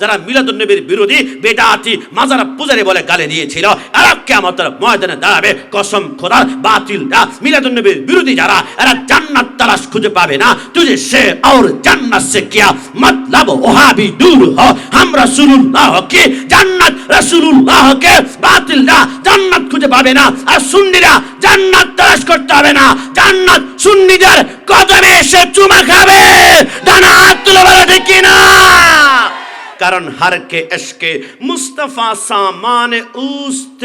যারা মিলাদুন্নবীর বিরোধী, বেদাতি, মাজার পূজারে বলে গালে দিয়েছিল, এরা কেমন ময়দানে দাঁড়াবে, কসম খোদার বাতিল বাতিলরা মিলাদুন্নবীর বিরোধী যারা, এরা জান্নাত তালাশ খুঁজে পাবে না। তুই সে আর জান্নাত, সে কিয়া মতলব ওহাবি দূর হ। হাম রাসূলুল্লাহ কে? জান্নাত রাসূলুল্লাহ কে? বাতিল বাতিলরা জান্নাত খুঁজে পাবে না। আর সুন্নিরা জান্নাত তালাশ করতে হবে না। জান্নাত সুন্নিদের কদমে এসে চুমা খাবে। কারণ হার কে মুস্তফা সামানে উস্ত,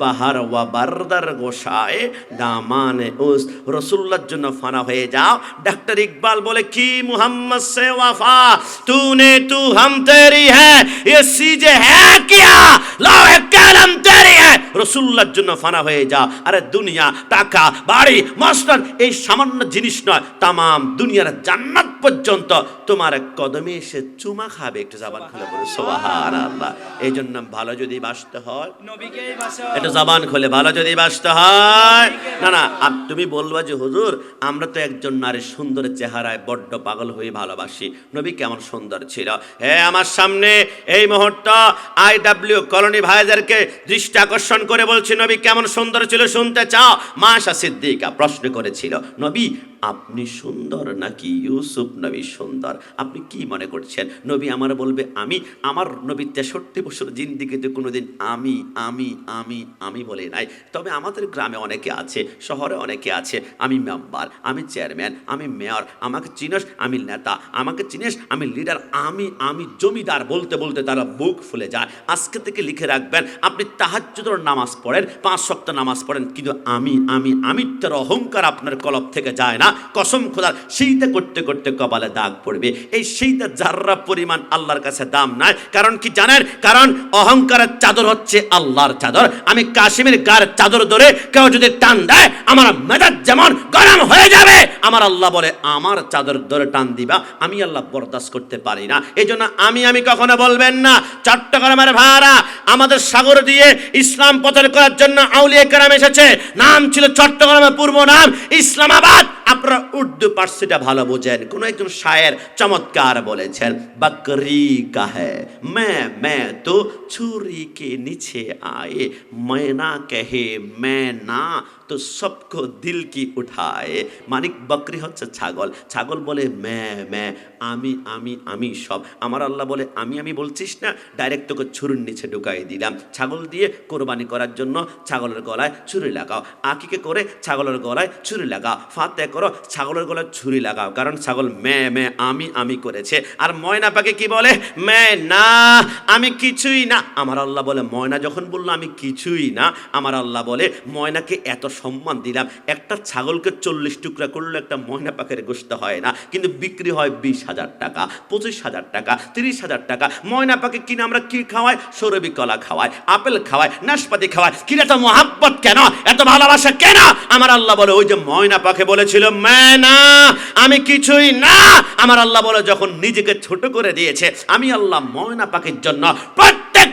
বাহার ওয়া বারদার গোসায় দামান উস্ত। রসুল্লার জন্য ফানা হয়ে যাও। ডাক্তার ইকবাল বলে, কি মুহাম্মদ সে ওয়াফা? তুনে তু হাম তেরি হ্যাঁ এ সিজ হ্যাঁ কিয়া? লাও কালাম তেরি হ্যাঁ। রসুল্লার জন্য ফানা হয়ে যাও। আরে দুনিয়া, টাকা, বাড়ি, মাস্টার, এই সামান্য জিনিস নয়। তামাম দুনিয়ার জান্নাত পর্যন্ত তোমার কদমে এসে চুমা খাবে। একটু জাবান খুলে বলে সোহান আল্লাহ এই জন্য ভালো যদি বাসতে হয় এটা জবান খোলে ভালো যদি বাসতে হয়। না না আপ- তুমি বলবা যে হুজুর আমরা তো একজন নারীর সুন্দর চেহারায় বড্ড পাগল হয়ে ভালোবাসি। নবী কেমন সুন্দর ছিল। হে আমার সামনে এই মুহূর্ত আই ডাব্লিউ কলোনি ভাইদেরকে দৃষ্টি আকর্ষণ করে বলছি নবী কেমন সুন্দর ছিল শুনতে চাও? মাশা সিদ্দিকা প্রশ্ন করেছিল নবী আপনি সুন্দর নাকি ইউসুফ নবী সুন্দর? আপনি কি মনে করছেন? নবী আমার বলবে আমি আমার নবী তেষট্টি বছর জিন্দিগিতে কোনোদিন আমি আমি আমি আমি বলে নাই। তবে আমাদের গ্রামে অনেকে আছে, শহরে অনেকে আছে। আমি মেম্বার, আমি চেয়ারম্যান, আমি মেয়র, আমাকে চিনস, আমি নেতা, আমাকে চিনিস, আমি লিডার, আমি আমি জমিদার বলতে বলতে তারা বুক ফুলে যায়। আজকে থেকে লিখে রাখবেন, আপনি তাহাজ্জুদের নামাজ পড়েন, পাঁচ সপ্তাহ নামাজ পড়েন, কিন্তু আমি আমি আমি আমিত্বের অহংকার আপনার কলব থেকে যায় না। কসম খোদার সেইটা করতে করতে কপালে দাগ পড়বে। এই সেইটা যার্রা পরিমাণ আল্লাহর কাছে দাম নাই। কারণ কি জানেন? কারণ অহংকারের চাদর হচ্ছে আল্লাহর চাদর। আমি কাশ্মীর গার চাদর ধরে কেউ যদি টান দেয়, আমার মেজাজ যেমন গরম হয়ে যাবে। আমার আল্লাহ বলে, আমার চাদর ধরে টান দিবা, আমি আল্লাহ বরদাস্ত করতে পারি না। এই জন্য আমি আমি কখনো বলবেন না, চট্টগ্রামের ভাড়া আমাদের সাগর দিয়ে ইসলাম প্রচার করার জন্য আউলিয়া কেরাম এসেছে। নাম ছিল চট্টগ্রামের পূর্ব নাম, ইসলামাবাদ। আপনারা উর্দু পার্সিটা ভালো বোঝেন। কোনো একজন শায়ের চমৎকার বলেছেন, বকরি কাহে, মে মে তো ছুরি কে নিচে আয়ে ময়না কহে, মে না তো সবকো দিল কি উঠায়? মানিক বকরি হচ্ছে ছাগল। ছাগল বলে ম্যা ম্যা আমি আমি আমি সব। আমার আল্লাহ বলে, আমি আমি বলছিস না? ডাইরেক্ট তোকে ছুরির নিচে ঢুকাই দিলাম। ছাগল দিয়ে কোরবানি করার জন্য ছাগলের গলায় ছুরি লাগাও। আকিকে করে ছাগলের গলায় ছুরি লাগাও। ফাতে করো, ছাগলের গলায় ছুরি লাগাও, কারণ ছাগল ম্যা ম্যা আমি আমি করেছে। আর ময়না পাকে কি বলে? ম্যা না, আমি কিছুই না। আমার আল্লাহ বলে, ময়না যখন বলল, আমি কিছুই না। আমার আল্লাহ বলে, ময়নাকে এত সম্মান দিলাম। একটা ছাগলকে চল্লিশ টুকরা করলে একটা ময়না পাখের গোস্ত হয় না। কিন্তু বিক্রি হয় বিশ হাজার টাকা, পঁচিশ হাজার টাকা, তিরিশ হাজার টাকা। ময়না পাখি কিনে আমরা কি খাওয়াই? সৌরবি কলা খাওয়াই, আপেল খাওয়াই, নাশপাতি খাওয়াই। কিনে এত মহাব্বত কেন? এত ভালোবাসা কেন? আমার আল্লাহ বলে, ওই যে ময়না পাখি বলেছিল না আমি কিছুই না। আমার আল্লাহ বলে, যখন নিজেকে ছোট করে দিয়েছে, আমি আল্লাহ ময়না পাখির জন্য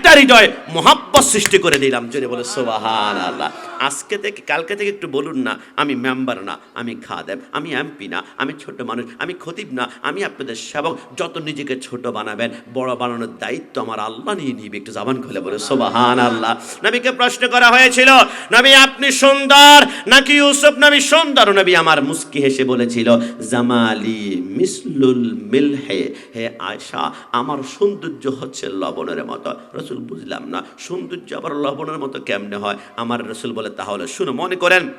প্রত্যেকটা হৃদয় মহাব্বত সৃষ্টি করে দিলাম। জোরে বলে সোবাহান আল্লাহ আজকে থেকে, কালকে থেকে একটু বলুন না, আমি মেম্বার না, আমি খাদেম, আমি এমপি না, আমি ছোট মানুষ, আমি খতিব না, আমি আপনাদের সেবক, যত নিজেকে ছোট বানাবেন, বড় বানানোর দায়িত্ব আমার আল্লাহ নিয়ে নিবে, একটু জাবান খুলে বলে সোবাহান আল্লাহ নবীকে প্রশ্ন করা হয়েছিল, নবী, আপনি সুন্দর? নাকি ইউসুফ নবী সুন্দর? নবী আমার মুস্কি হেসে বলেছিল, জামালি মিসলুল মিলহে। হে আয়সা আমার সৌন্দর্য হচ্ছে লবণের মতো। রসুল বুঝলাম না। সৌন্দর্য আবার লবণের মতো কেমনে হয়? আমার রসুল বলে, তাহলে শুনে, মনে করেন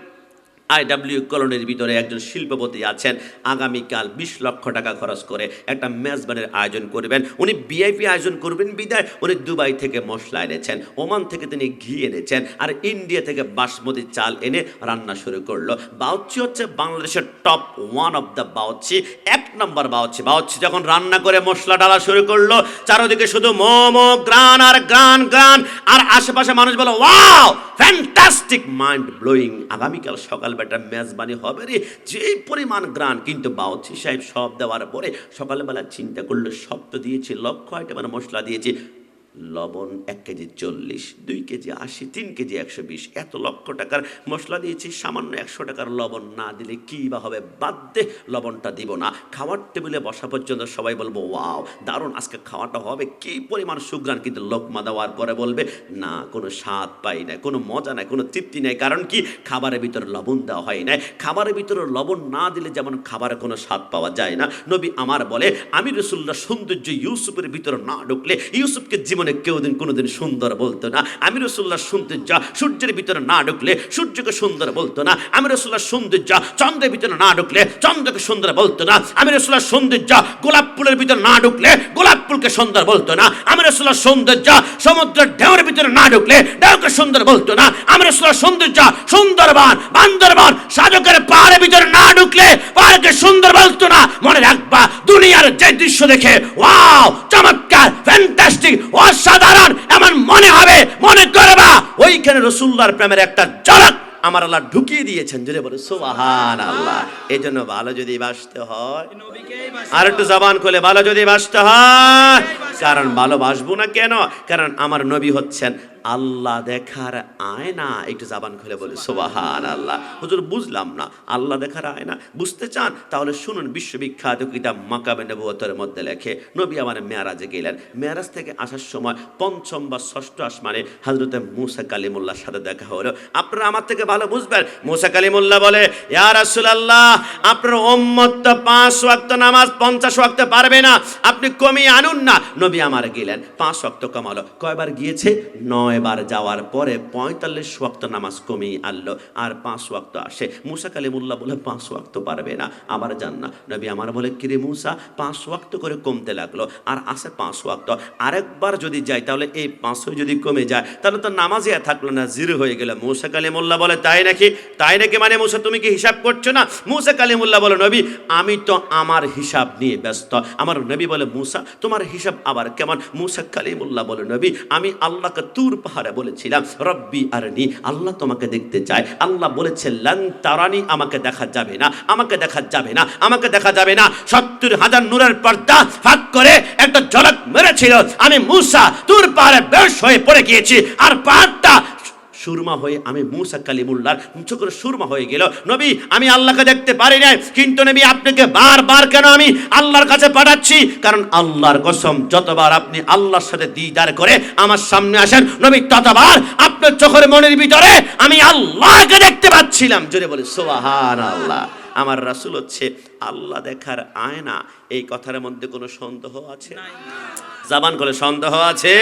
আইডাব্লিউ কলোনির ভিতরে একজন শিল্পপতি আছেন। আগামীকাল বিশ লক্ষ টাকা খরচ করে একটা মেজবানের আয়োজন করবেন। উনি বিআইপি আয়োজন করবেন বিদায়। উনি দুবাই থেকে মশলা এনেছেন, ওমান থেকে তিনি ঘি এনেছেন, আর ইন্ডিয়া থেকে বাসমতি চাল এনে রান্না শুরু করল। বাউচি হচ্ছে বাংলাদেশের টপ ওয়ান অফ দ্য বাউচি, এক নম্বর বাউচি। বাউচি যখন রান্না করে মশলা ডালা শুরু করল, চারোদিকে শুধু মোমো, গ্রান আর গ্রান গ্রান। আর আশেপাশে মানুষ বলো ওয়াও ফ্যান্টাস্টিক মাইন্ড ব্লোয়িং আগামীকাল সকাল বেটা মেজবানি হবে রে। যেই পরিমাণ গ্রান কিন্তু বাউচি সাহেব সব দেওয়ার পরে সকালবেলা চিন্তা করল, শব্দ দিয়েছে লক্ষ আইটেমের মশলা দিয়েছি। লবণ এক কেজি চল্লিশ, দুই কেজি আশি, তিন কেজি একশো বিশ। এত লক্ষ টাকার মশলা দিয়েছি, সামান্য একশো টাকার লবণ না দিলে কী বা হবে? বাদ দে লবণটা দিব না। খাওয়ার টেবিলে বসা পর্যন্ত সবাই বলব, ওয়াও, দারুণ, আজকে খাওয়াটা হবে কী পরিমাণ সুগ্রাণ কিন্তু লোকমা দেওয়ার পরে বলবে, না, কোনো স্বাদ পাই না, কোনো মজা নাই, কোনো তৃপ্তি নেই। কারণ কি? খাবারের ভিতরে লবণ দেওয়া হয় না খাবারের ভিতরে লবণ না দিলে যেমন খাবারে কোনো স্বাদ পাওয়া যায় না। নবী আমার বলে, আমি রসুল্লাহ সৌন্দর্য ইউসুফের ভিতরে না ঢুকলে ইউসুফকে জীবনে কেউ দিন কোনোদিন সুন্দর বলতো না। আমি রসুল্লাহ সৌন্দর্য সূর্যের ভিতরে না ঢুকলে সূর্যকে সুন্দর বলতো না। আমি রসুল্লাহ সৌন্দর্য চন্দ্রের ভিতরে না ঢুকলে চন্দ্রকে সুন্দর বলতো না। আমি রসুল্লাহ সৌন্দর্য গোলাপ ফুলের ভিতরে না ঢুকলে গোলাপ ফুলকে সুন্দর বলতো না। আমি রসুল্লাহ সৌন্দর্য সমুদ্রের ঢেউয়ের ভিতরে না ঢুকলে ঢেউকে সুন্দর বলতো না। আমি রসুল্লাহ সৌন্দর্য সুন্দরবন, বান্দরবন, সাজকের পাহাড়ের ভিতরে না ঢুকলে পাহাড়কে সুন্দর বলতো না। মনে রাখবা দুনিয়ার যে দৃশ্য দেখে, ওয়াও, চমৎকার ফ্যান্টাস্টিক অসাধারণ, এমন মনে হবে, মনে করবা ওইখানে রসুল্লাহর প্রেমের একটা ঝলক আমার আল্লাহ ঢুকিয়ে দিয়েছেন। যদি বলে সুবাহান আল্লাহ এই জন্য ভালো যদি বাসতে হয়, আর একটু জবান খুলে ভালো যদি বাসতে হয়। কারণ ভালোবাসবো না কেন? কারণ আমার নবী হচ্ছেন আল্লাহ দেখার আয়না একটু জাবান খুলে বলি সোবাহান আল্লাহ হুজুর, বুঝলাম না। আল্লাহ দেখার আয়না? বুঝতে চান? তাহলে শুনুন, বিশ্ববিখ্যাত কিতাব মাকাবে নবুয়তের মধ্যে লেখে, নবী আমার মেয়ারাজে গেলেন। মেয়ারাজ থেকে আসার সময় পঞ্চম বা ষষ্ঠ আসমানে হাজরতে মুসা কালিমুল্লার সাথে দেখা হলো। আপনারা আমার থেকে ভালো বুঝবেন? মুসা কালিমুল্লাহ বলে, ইয়া রাসূলুল্লাহ, আপনার উম্মত তো পাঁচ ওয়াক্ত নামাজ পঞ্চাশ ওয়াক্ত পারবে না। আপনি কমিয়ে আনুন না। নবী আমার গেলেন, পাঁচ ওয়াক্ত কমালো। কয়বার গিয়েছে? নয়। বার যাওয়ার পরে পঁয়তাল্লিশ ওয়াক্ত নামাজ কমিয়ে আনলো, আর পাঁচ ওয়াক্ত আসে। মুসা কালিমুল্লাহ বলে, পাঁচ ওয়াক্ত পারবে না আবার যান না নবী আমার বলে কিরে মুসা, পাঁচ ওয়াক্ত করে কমতে লাগল, আর আসে পাঁচ ওয়াক্ত। আরেকবার যদি যাই, তাহলে এই পাঁচশো যদি কমে যায়, তাহলে তো নামাজে থাকল না, জিরো হয়ে গেল। মুসা কালিমুল্লাহ বলে, তাই নাকি? তাই নাকি মানে মুসা, তুমি কি হিসাব করছ না? মুসা কালিমুল্লাহ বলে, নবী, আমি তো আমার হিসাব নিয়ে ব্যস্ত। আমার নবী বলে, মুসা, তোমার হিসাব আবার কেমন? মুসা কালিমুল্লাহ বলে, নবী, আমি আল্লাহকে তুর পাহাড়ে বলেছিলাম, রব্বি আর নি আল্লাহ তোমাকে দেখতে চায়। আল্লাহ বলেছে লান তারানি, আমাকে দেখা যাবে না, আমাকে দেখা যাবে না, আমাকে দেখা যাবে না। সত্তর হাজার নূরের পর্দা ফাঁক করে একটা ঝলক মেরেছিল। আমি মূসা, তুর পাহাড়ে বেশ হয়ে পড়ে গিয়েছি। আর পাহাড়টা সুরমা হয়ে আমি মুসা কালিমুল্লার চোখের সুরমা হয়ে গেল। নবী, আমি আল্লাহকে দেখতে পারি না কিন্তু নবী, আপনাকে বারবার কেন আমি আল্লাহর কাছে পাঠাচ্ছি? কারণ আল্লাহর কসম, যতবার আপনি আল্লাহর সাথে দিদার করে আমার সামনে আসেন, নবী, ততবার আপনার চোখের মনের ভিতরে আমি আল্লাহকে দেখতে পাচ্ছিলাম। জোরে বলি সোহান আল্লাহ আমার রাসূল হচ্ছে আল্লাহ দেখার আয়না। এই কথার মধ্যে কোনো সন্দেহ আছে? জাবান করে সন্দেহ আছে।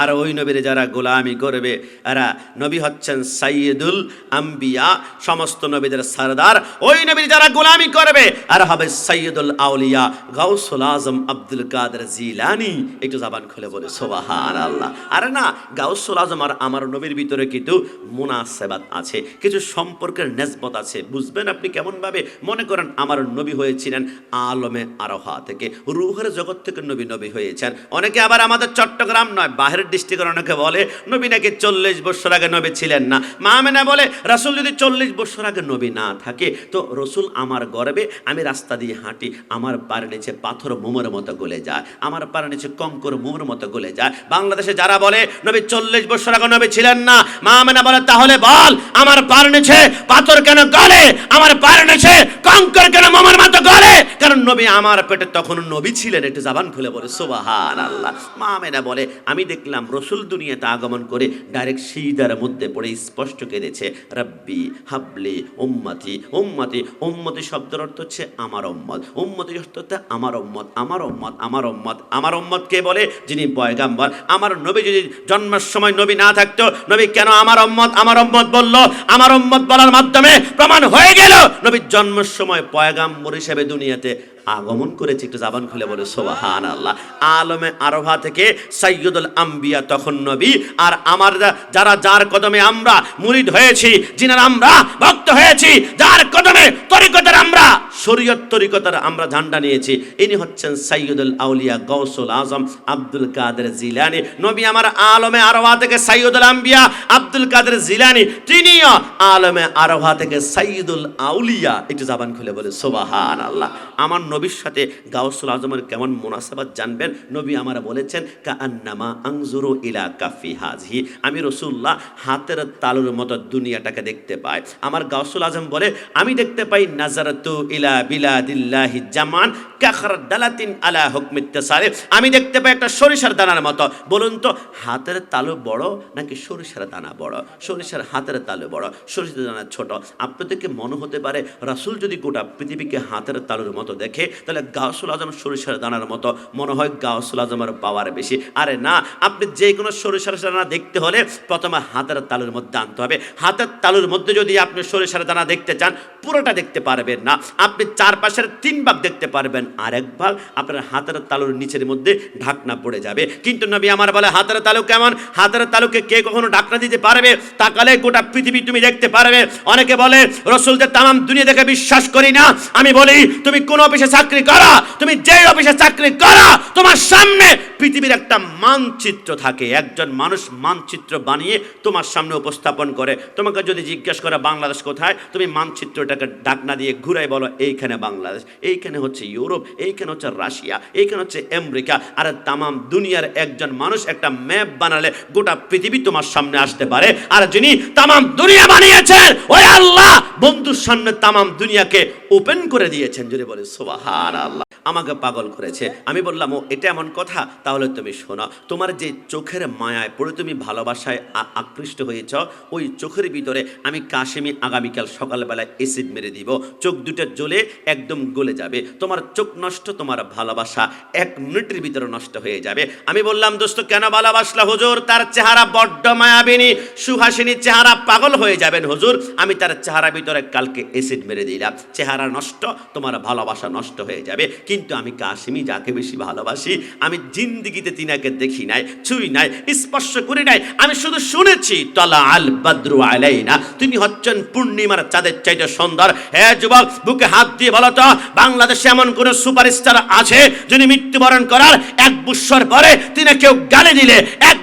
আর ওই নবীর যারা গোলামি করবে, এরা নবী হচ্ছেন সাইয়দুল আম্বিয়া, সমস্ত নবীদের সরদার। ওই নবীর যারা গোলামি করবে আর হবে সাইয়দুল আউলিয়া, গাউসুল আজম আব্দুল কাদের জিলানি। একটু জাবান খুলে বলে সোবাহান আল্লাহ আরে না, গাউসুল আজম আর আমার নবীর ভিতরে কিন্তু মুনাসেবাত আছে, কিছু সম্পর্কের নেসবত আছে। বুঝবেন আপনি কেমন ভাবে মনে করেন আমার নবী হয়েছিলেন আলমে আরোহা থেকে, রুহের জগৎ থেকে নবী নবী হয়েছেন। অনেকে আবার আমাদের চট্টগ্রাম নয়, বাহিরের ডিস্ট্রিক্টের অনেকে বলে, নবী নাকি চল্লিশ বছর আগে নবী ছিলেন না? মা মেনা বলে, রাসুল যদি চল্লিশ বছর আগে নবী না থাকে, তো রসুল আমার গর্বে আমি রাস্তা দিয়ে হাঁটি, আমার পার নিচে পাথর মোমের মতো গলে যায়, আমার পার নিচে কঙ্কর মোমের মতো গলে যায়। বাংলাদেশে যারা বলে, নবী চল্লিশ বছর আগে নবী ছিলেন না, মা মেনা বলে, তাহলে বল, আমার পার নিচে পাথর কেন গলে? আমার পার নিচে কঙ্কর কেন মোমের মতো গলে? কারণ নবী আমার পেটে তখন নবী ছিলেন, একটু জাবান খুলে বলে, সোবাহান আল্লাহ মা মেনা বলে, আমি দেখলাম রসুল দুনিয়াতে আগমন করে ডাইরেক্ট সিদার মধ্যে পড়ে স্পষ্ট কেঁদেছে, রব্বি হাবলি উম্মতি উম্মতি উম্মতি শব্দের অর্থ হচ্ছে আমার উম্মত উম্মতি অর্থ হচ্ছে আমার উম্মত আমার উম্মত আমার উম্মত আমার উম্মত কে বলে? যিনি পয়গাম্বর। আমার নবী যদি জন্মের সময় নবী না থাকতো, নবী কেন আমার উম্মত আমার উম্মত বলল? আমার উম্মত বলার মাধ্যমে প্রমাণ হয়ে গেল। নবীর জন্মের সময় পয়গাম্বর হিসেবে দুনিয়াতে আগমন করেছে, একটু জাবান খুলে বলে সোবাহান আল্লাহ আলমে আরোহা থেকে সৈয়দুল আম্বিয়া তখন নবী। আর আমার যারা যার কদমে আমরা মুরিদ হয়েছি, যিনার আমরা ভক্ত হয়েছি, যার কদমে তরিকতের আমরা শরীয়ত তরিকতার আমরা ঝান্ডা নিয়েছি। ইনি হচ্ছেন সাইয়দুল আউলিয়া গৌসুল আজম আব্দুল কাদের জিলানি। নবী আমার আলমে আরোহা থেকে সাইয়দুল আম্বিয়া আব্দুল কাদের জিলানি। তিনিও আলমে আরোহা থেকে সাইয়দুল আউলিয়া। একটু জাবান খুলে বলে সোবাহান আল্লাহ আমার নবীর সাথে গাউসুল আজমের কেমন মোনাসাবাত জানবেন? নবী আমার বলেছেন কান্নামা আংজুরু ইলা কাফি হাজি আমি রসুল্লাহ হাতের তালুর মতো দুনিয়াটাকে দেখতে পাই। আমার গাউসুল আজম বলে, আমি দেখতে পাই নাজারাতু ইলা বিলাদিল্লাহি জামান কাখর দালাতিন আলা হুকমিত্তাসারে আমি দেখতে পাই একটা সরিষার দানার মতো। বলুন তো, হাতের তালু বড় নাকি সরিষার দানা বড়? সরিষার হাতের তালু বড়, সরিষার দানা ছোট। আপনাদেরকে মনে হতে পারে, রাসূল যদি গোটা পৃথিবীকে হাতের তালুর মতো দেখে, তাহলে গাউসুল আজম সরিষার দানার মতো। মনে হয় গাউসুল আজমের পাওয়ার বেশি। আরে না, আপনি যে কোনো সরিষার দানা দেখতে হলে প্রথমে হাতের তালুর মধ্যে আনতে হবে। হাতের তালুর মধ্যে যদি আপনি সরিষার দানা দেখতে চান, পুরোটা দেখতে পারবেন না। আপনি চারপাশের তিন ভাগ দেখতে পারবেন। আর এক ভাগ আপনার হাতের তালুর নিচের মধ্যে ঢাকনা পড়ে যাবে। কিন্তু নবী আমার বলে, হাতের তালু কেমন? হাতের তালুকে কে কখনো ঢাকনা দিতে পারবে? তাকালে গোটা পৃথিবী তুমি দেখতে পারবে। অনেকে বলে, রসুলদের তামাম দুনিয়া দেখে বিশ্বাস করি না। আমি বলি, তুমি কোন অফিসে চাকরি করো? তুমি যে অফিসে চাকরি করো, তোমার সামনে পৃথিবীর একটা মানচিত্র থাকে। একজন মানুষ মানচিত্র বানিয়ে তোমার সামনে উপস্থাপন করে। তোমাকে যদি জিজ্ঞেস করে, বাংলাদেশ কোথায়? তুমি মানচিত্রটাকে ডাকনা দিয়ে ঘুরাই বলো, এইখানে বাংলাদেশ। এইখানে হচ্ছে ইউরোপ। এইখানে হচ্ছে রাশিয়া, এইখানে হচ্ছে আমেরিকা, আর তামাম দুনিয়ার একজন মানুষ একটা ম্যাপ বানালে গোটা পৃথিবী তোমার সামনে আসতে পারে। আর যিনি তামাম দুনিয়া বানিয়েছেন, ওই আল্লাহ বন্ধুর সামনে তামাম দুনিয়াকে ওপেন করে দিয়েছেন। যদি বলে সোবাহার আল্লাহ আমাকে পাগল করেছে। আমি বললাম, ও, এটা এমন কথা? তাহলে তুমি শোনো, তোমার যে চোখের মায়ায় পড়ে তুমি ভালোবাসায় আকৃষ্ট হয়েছ, ওই চোখের ভিতরে আমি কাশেমি আগামীকাল সকালবেলায় এসিড মেরে দিব। চোখ দুটো জ্বলে একদম গলে যাবে। তোমার চোখ নষ্ট, তোমার ভালোবাসা এক মিনিটের ভিতরে নষ্ট হয়ে যাবে। আমি বললাম, দোস্ত, কেন ভালোবাসলা হুজুর? তার চেহারা বড্ড মায়াবিনী সুহাসিনী চেহারা পাগল হয়ে যাবেন হুজুর। আমি তার চেহারা ভিতরে কালকে এসিড মেরে দিলাম। চেহারা নষ্ট, তোমার ভালোবাসা নষ্ট হয়ে যাবে। কিন্তু আমি কাশিমি, যাকে বেশি ভালোবাসি, আমি জিন্দিগিতে তিনাকে দেখি নাই, ছুই নাই, স্পর্শ করি নাই। আমি শুধু শুনেছি তলা আল বদ্রু আলাইনা তিনি হচ্ছেন পূর্ণিমার চাঁদের চাইতে সুন্দর। হে যুবক, বুকে হাত দিয়ে বলো তো, বাংলাদেশে এমন কোন সুপারস্টার আছে, যিনি মৃত্যুবরণ করার এক বৎসর পরে তিনি কেউ গালি দিলে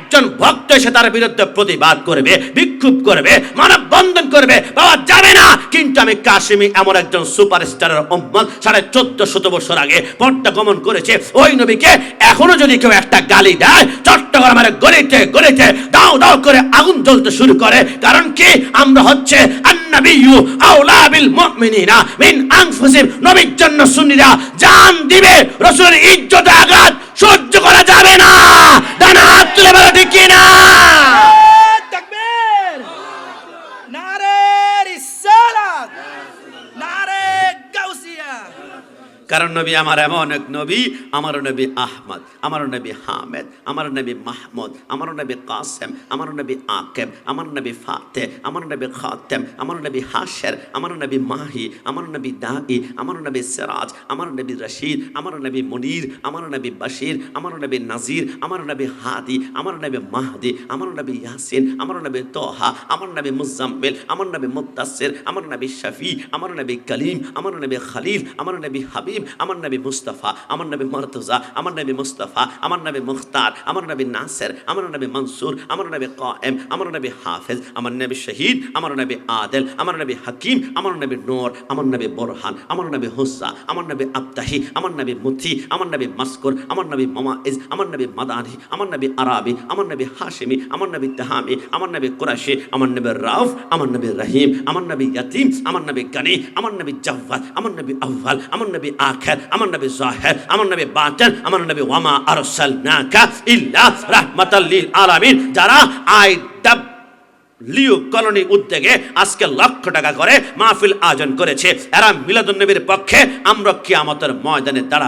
একজন ভক্ত এসে তার বিরুদ্ধে প্রতিবাদ করবে, বিক্ষোভ করবে মানব বন্ধন করবে, পাওয়া যাবে না। কিন্তু আমি কাশিমি এমন একজন সুপারস্টারের উম্মত সাড়ে চোদ্দ শত বছর আগে পর্দা গমন করেছে। ওই নবীকে এখনও যদি কেউ একটা গালি দেয় চট্টগ্রামের গলিতে গলিতে দাও দাও করে আগুন জ্বলতে শুরু করে। কারণ কি? আমরা হচ্ছে আন্নাবিয়ু আউলা বিল মুমিনিনা মিন আনফুসিম। নবীর জন্য সুন্নিরা জান দিবে, রাসূলের ইজ্জতে আঘাত সহ্য করা যাবে না। ডানা হাত তুলে বলো, ঠিক কি না কারণ নবী আমার এমন এক নবী আমার নবী আহমদ আমার নবী হামেদ আমার নবী মাহমুদ আমার নবী কাসেম আমার নবী আকেব আমার নবী ফাতে আমার নবী খাতেম আমার নবী হাশের আমার নবী মাহি আমার নবী দাই আমার নবী সিরাজ আমার নবী রশিদ আমার নবী মনির আমার নবী বশির আমার নবী নাজির আমার নবী হাদি আমার নবী মাহদি আমার নবী ইয়াসিন আমার নবী তোহা আমার নবী মুজাম্মিল আমার নবী মুত্তাসির আমার নবী শফি আমার নবী কলিম আমার নবী খলিল আমার নবী হাবিব আমার নবী মুস্তাফা আমার নবী মর্তজা আমার নবী মুস্তাফা আমার নবী মুখতার আমার নবী নাসের আমার নবী মনসুর আমার নবী কায়েম আমার নবী হাফেজ আমার নবী শহীদ আমার নবী আদেল আমার নবী হাকিম আমার নবী নূর আমার নবী বোরহান আমার নবী হুসা আমার নবী আবতাহি আমার নবী মুথি আমার নবী মাসকুর আমার নবী মামাইজ আমার নবী মাদানি আমার নবী আরাবি আমার নবী হাশিমি আমার নবী তাহামি আমার নবী কুরাশি আমার নবী রাউফ আমার নবী রহিম আমার নবী ইয়াতিম আমার নবী গানি আমার নবী জাওয়াদ আমার নবী আউয়াল আমার নবী আখির আমার নবী জাহের আমার নবী বাতেন আমার নবী ওয়ামা আরসালনাকা ইল্লা রাহমাতাল্লিল আলামিন যারা আই ডাব লিও কলোনি উদ্যোগে আজকে লক্ষ টাকা করে মাহফিল আয়োজন করেছে, এরা মিলাদুন্নবীর পক্ষে আমরা কিয়ামতের ময়দানে দাঁড়াবো।